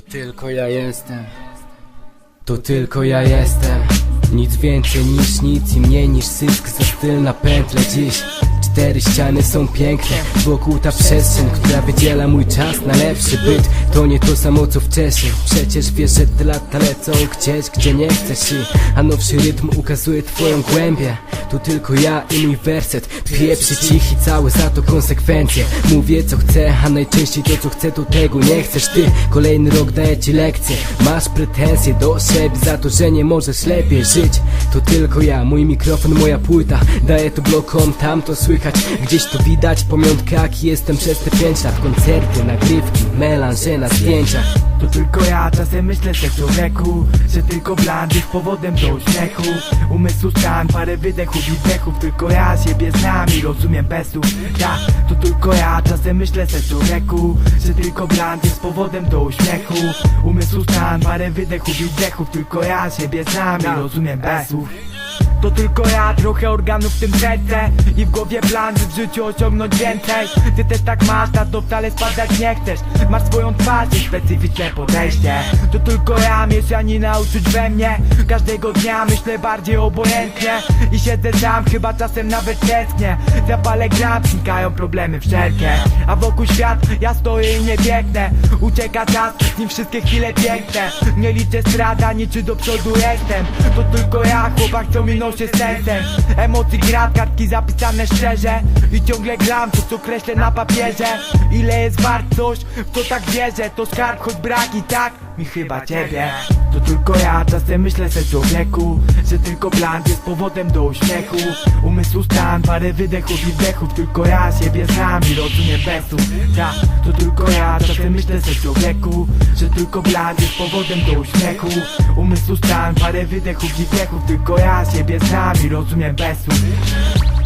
tylko ja jestem. To tylko ja jestem. Nic więcej niż nic i mniej niż sysk za styl na pętle dziś. Cztery ściany są piękne, wokół ta przestrzeń, która wydziela mój czas na lepszy byt. To nie to samo co wcześniej, przecież wiesz, że te lata lecą gdzieś, gdzie nie chcesz i A nowszy rytm ukazuje twoją głębię. To tylko ja i mój werset, pieprzy cichy cały za to konsekwencje. Mówię co chcę, a najczęściej to co chcę to tego nie chcesz ty. Kolejny rok daje ci lekcję, masz pretensje do siebie za to, że nie możesz lepiej żyć. To tylko ja, mój mikrofon, moja płyta, daję to blokom, tam to słychać. Gdzieś to widać, pamiątka jaki jestem przez te pięć lat. Koncerty, nagrywki, melanże na zdjęciach. To tylko ja czasem myślę że człowieku Że tylko bland jest powodem do uśmiechu. Umysł stan, parę wydechów i wdechów. Tylko ja siebie znam i rozumiem bez słów Ja, to tylko ja czasem myślę że człowieku Że tylko bland jest powodem do uśmiechu. Umysł stan, parę wydechów i wdechów. Tylko ja siebie znam i rozumiem bez słów to tylko ja, trochę organów w tym serce I w głowie plan, że w życiu osiągnąć więcej Ty też tak masz, na to wcale spadać nie chcesz Masz swoją twarz i specyficzne podejście To tylko ja, mieszanina uczuć we mnie Każdego dnia myślę bardziej obojętnie I siedzę sam, chyba czasem nawet tęsknię Zapalę gram, znikają problemy wszelkie A wokół świat, ja stoję i nie biegnę Ucieka czas, z nim wszystkie chwile piękne Nie liczę strat, ani czy do przodu jestem To tylko ja, chłopak minął się Emocji gra, kartki zapisane szczerze. I ciągle gram to co kreślę na papierze. Ile jest wart coś, w co tak wierzę. To skarb, choć brak i tak mi chyba ciebie. To tylko ja czasem myślę se człowieku Że tylko plan jest powodem do uśmiechu. Umysł stan, parę wydechów i wdechów Tylko ja siebie znam i rozumiem bez słów Ta, to tylko ja czasem myślę se człowieku Że tylko plan jest powodem do uśmiechu. Umysł stan, parę wydechów i wdechów Tylko ja siebie znam i rozumiem bez słów